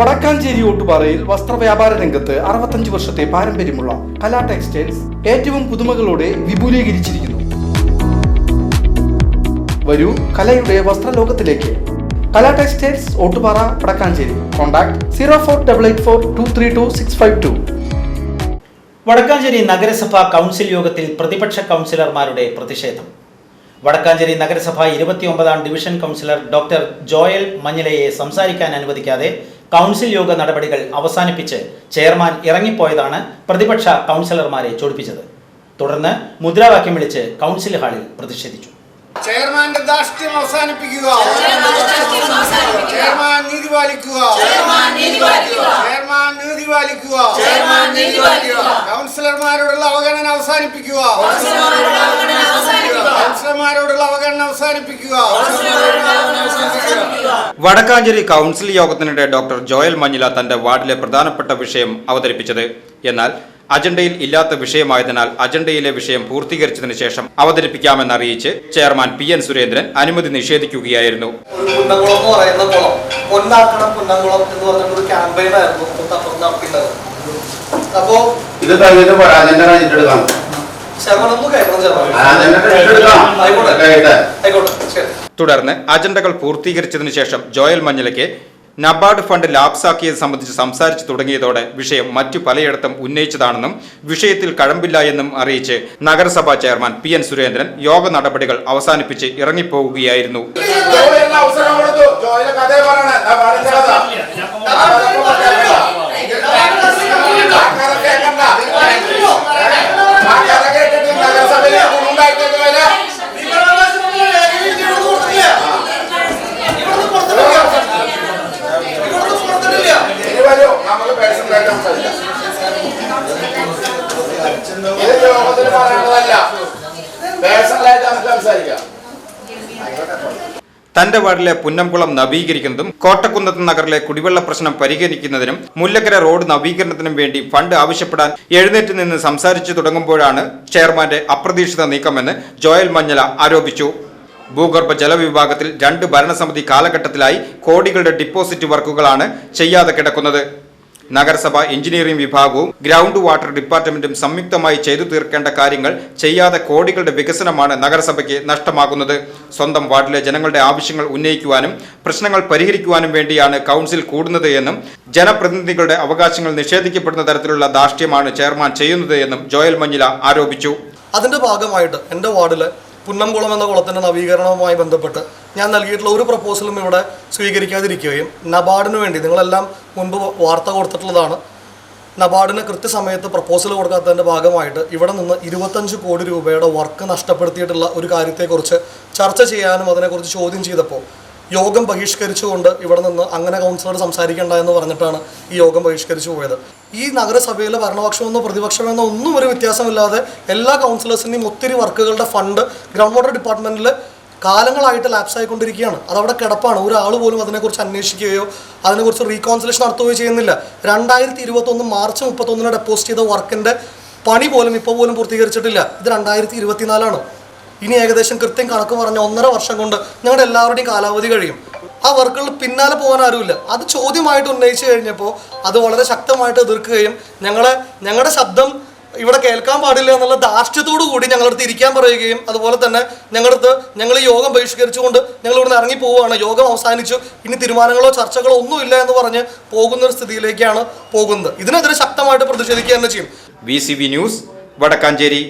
വടക്കാഞ്ചേരി ഓട്ടുപാറയിൽ വസ്ത്രവ്യാപാര രംഗത്ത് അറുപത്തഞ്ച് വർഷത്തെ പാരമ്പര്യമുള്ള കലാ ടെക്സ്റ്റൈൽസ് ഏറ്റവും പുതുമകളോടെ വിപുലീകരിച്ചിരിക്കുന്നു. വരൂ കലയുടെ വസ്ത്രലോകത്തിലേക്ക്. Kala textiles Ottupara Wadakkanchery. Contact zero four double eight four two three two six five two. Wadakkanchery നഗരസഭ കൗൺസിൽ യോഗത്തിൽ പ്രതിപക്ഷ കൗൺസിലർമാരുടെ പ്രതിഷേധം. വടക്കാഞ്ചേരി നഗരസഭ ഇരുപത്തിയൊമ്പതാം ഡിവിഷൻ കൗൺസിലർ ഡോക്ടർ ജോയൽ മഞ്ഞലയെ സംസാരിക്കാൻ അനുവദിക്കാതെ കൗൺസിൽ യോഗ നടപടികൾ അവസാനിപ്പിച്ച് ചെയർമാൻ ഇറങ്ങിപ്പോയതാണ് പ്രതിപക്ഷ കൗൺസിലർമാരെ ചൊടിപ്പിച്ചത്. തുടർന്ന് മുദ്രാവാക്യം വിളിച്ച് കൗൺസിൽ ഹാളിൽ പ്രതിഷേധിച്ചു. ചെയർമാന്റെ ദാഷ്ട്യം അവസാനിപ്പിക്കുക. ചെയർമാൻ നീതി പാലിക്കുക. ചെയർമാൻ നീതി പാലിക്കുക. കൗൺസിലർമാരോടുള്ള അവഗണന അവസാനിപ്പിക്കുക. കൗൺസിലർമാരോടുള്ള അവഗണന അവസാനിപ്പിക്കുക. വടക്കാഞ്ചേരി കൗൺസിൽ യോഗത്തിനിടെ ഡോക്ടർ ജോയൽ മഞ്ഞില തന്റെ വാർഡിലെ പ്രധാനപ്പെട്ട വിഷയം അവതരിപ്പിച്ചത്. എന്നാൽ അജണ്ടയിൽ ഇല്ലാത്ത വിഷയമായതിനാൽ അജണ്ടയിലെ വിഷയം പൂർത്തീകരിച്ചതിന് ശേഷം അവതരിപ്പിക്കാമെന്ന് അവതരിപ്പിക്കാമെന്നറിയിച്ച് ചെയർമാൻ പി എൻ സുരേന്ദ്രൻ അനുമതി നിഷേധിക്കുകയായിരുന്നു. കുന്നംകുളം എന്ന് പറയുന്ന കുളം. പൊന്നാക്കണം കുന്നംകുളം എന്ന് പറഞ്ഞിട്ട് ഒരു ക്യാമ്പയിൻ ആയിരുന്നു. തൊട്ടപ്പുറത്ത് നടത്തിയിട്ടുള്ളത് അപ്പോ ഇത് കഴിഞ്ഞിട്ട് പോരാ അജണ്ട കഴിഞ്ഞിട്ട് തുടർന്ന് അജണ്ടകൾ പൂർത്തീകരിച്ചതിനു ശേഷം ജോയൽ മഞ്ഞലയ്ക്ക് നബാർഡ് ഫണ്ട് ലാപ്സാക്കിയത് സംബന്ധിച്ച് സംസാരിച്ചു തുടങ്ങിയതോടെ വിഷയം മറ്റു പലയിടത്തും ഉന്നയിച്ചതാണെന്നും വിഷയത്തിൽ കഴമ്പില്ല എന്നും അറിയിച്ച് നഗരസഭാ ചെയർമാൻ പി എൻ സുരേന്ദ്രൻ യോഗ നടപടികൾ അവസാനിപ്പിച്ച് ഇറങ്ങിപ്പോവുകയായിരുന്നു. യോഗത്തിൽ പറയേണ്ടതല്ല പേഴ്സണലായിട്ട് നമുക്ക് സംസാരിക്കാം. തന്റെ വാർഡിലെ പുന്നംകുളം നവീകരിക്കുന്നതും കോട്ടക്കുന്നത്ത് നഗറിലെ കുടിവെള്ള പ്രശ്നം പരിഹരിക്കുന്നതിനും മുല്ലക്കര റോഡ് നവീകരണത്തിനും വേണ്ടി ഫണ്ട് ആവശ്യപ്പെടാൻ എഴുന്നേറ്റ് നിന്ന് സംസാരിച്ചു തുടങ്ങുമ്പോഴാണ് ചെയർമാന്റെ അപ്രതീക്ഷിത നീക്കമെന്ന് ജോയൽ മഞ്ഞല ആരോപിച്ചു. ഭൂഗർഭ ജലവിഭാഗത്തിൽ രണ്ട് ഭരണസമിതി കാലഘട്ടത്തിലായി കോടികളുടെ ഡിപ്പോസിറ്റ് വർക്കുകളാണ് ചെയ്യാതെ കിടക്കുന്നത്. നഗരസഭ എഞ്ചിനീയറിംഗ് വിഭാഗവും ഗ്രൗണ്ട് വാട്ടർ ഡിപ്പാർട്ട്മെന്റും സംയുക്തമായി ചെയ്തു തീർക്കേണ്ട കാര്യങ്ങൾ ചെയ്യാതെ കോടികളുടെ വികസനമാണ് നഗരസഭയ്ക്ക് നഷ്ടമാകുന്നത്. സ്വന്തം വാർഡിലെ ജനങ്ങളുടെ ആവശ്യങ്ങൾ ഉന്നയിക്കുവാനും പ്രശ്നങ്ങൾ പരിഹരിക്കുവാനും വേണ്ടിയാണ് കൗൺസിൽ കൂടുന്നത് എന്നും ജനപ്രതിനിധികളുടെ അവകാശങ്ങൾ നിഷേധിക്കപ്പെടുന്ന തരത്തിലുള്ള ധാർഷ്ട്യമാണ് ചെയർമാൻ ചെയ്യുന്നത് എന്നും ജോയൽ മഞ്ഞില ആരോപിച്ചു. അതിന്റെ ഭാഗമായിട്ട് എന്റെ വാർഡിൽ പുന്നംകുളം എന്ന കുളത്തിന്റെ നവീകരണവുമായി ബന്ധപ്പെട്ട് ഞാൻ നൽകിയിട്ടുള്ള ഒരു പ്രപ്പോസലും ഇവിടെ സ്വീകരിക്കാതിരിക്കുകയും നബാർഡിന് വേണ്ടി നിങ്ങളെല്ലാം മുൻപ് വാർത്ത കൊടുത്തിട്ടുള്ളതാണ് നബാർഡിന് കൃത്യസമയത്ത് പ്രപ്പോസൽ കൊടുക്കാത്തതിന്റെ ഭാഗമായിട്ട് ഇവിടെ നിന്ന് ഇരുപത്തഞ്ച് കോടി രൂപയുടെ വർക്ക് നഷ്ടപ്പെടുത്തിയിട്ടുള്ള ഒരു കാര്യത്തെക്കുറിച്ച് ചർച്ച ചെയ്യാനും അതിനെക്കുറിച്ച് ചോദ്യം ചെയ്തപ്പോൾ യോഗം ബഹിഷ്കരിച്ചുകൊണ്ട് ഇവിടെ നിന്ന് അങ്ങനെ കൗൺസിലർ സംസാരിക്കേണ്ട എന്ന് പറഞ്ഞിട്ടാണ് ഈ യോഗം ബഹിഷ്കരിച്ചു പോയത്. ഈ നഗരസഭയിലെ ഭരണപക്ഷമെന്നോ പ്രതിപക്ഷമെന്നോ ഒന്നും ഒരു വ്യത്യാസമില്ലാതെ എല്ലാ കൗൺസിലേഴ്സിന്റെയും ഒത്തിരി വർക്കുകളുടെ ഫണ്ട് ഗ്രൗണ്ട് വാട്ടർ ഡിപ്പാർട്ട്മെന്റിൽ കാലങ്ങളായിട്ട് ലാപ്സ് ആയിക്കൊണ്ടിരിക്കുകയാണ്. അതവിടെ കിടപ്പാണ്. ഒരാൾ പോലും അതിനെക്കുറിച്ച് അന്വേഷിക്കുകയോ അതിനെക്കുറിച്ച് റീകോൺസിലേഷൻ നടത്തുകയോ ചെയ്യുന്നില്ല. രണ്ടായിരത്തി ഇരുപത്തൊന്ന് മാർച്ച് മുപ്പത്തൊന്നിന് ഡെപ്പോസിറ്റ് ചെയ്ത വർക്കിന്റെ പണി പോലും ഇപ്പോൾ പോലും പൂർത്തീകരിച്ചിട്ടില്ല. ഇത് രണ്ടായിരത്തി ഇരുപത്തിനാലാണ് ഇനി ഏകദേശം കൃത്യം കണക്ക് പറഞ്ഞ ഒന്നര വർഷം കൊണ്ട് ഞങ്ങളുടെ എല്ലാവരുടെയും കാലാവധി കഴിയും. ആ വർക്കുകൾ പിന്നാലെ പോകാൻ ആരുമില്ല. അത് ചോദ്യമായിട്ട് ഉന്നയിച്ചു കഴിഞ്ഞപ്പോൾ അത് വളരെ ശക്തമായിട്ട് എതിർക്കുകയും ഞങ്ങളെ ഞങ്ങളുടെ ശബ്ദം ഇവിടെ കേൾക്കാൻ പാടില്ല എന്നുള്ള ധാർഷ്ട്യത്തോടു കൂടി ഞങ്ങളടുത്ത് ഇരിക്കാൻ പറയുകയും അതുപോലെ തന്നെ ഞങ്ങളടുത്ത് ഞങ്ങൾ ഈ യോഗം ബഹിഷ്കരിച്ചുകൊണ്ട് ഞങ്ങൾ ഇവിടുന്ന് ഇറങ്ങി പോവുകയാണ്. യോഗം അവസാനിച്ചു. ഇനി തീരുമാനങ്ങളോ ചർച്ചകളോ ഒന്നുമില്ല എന്ന് പറഞ്ഞ് പോകുന്ന ഒരു സ്ഥിതിയിലേക്കാണ് പോകുന്നത്. ഇതിനെതിരെ ശക്തമായിട്ട് പ്രതിഷേധിക്കുക തന്നെ ചെയ്യും വി ന്യൂസ് വടക്കാഞ്ചേരി.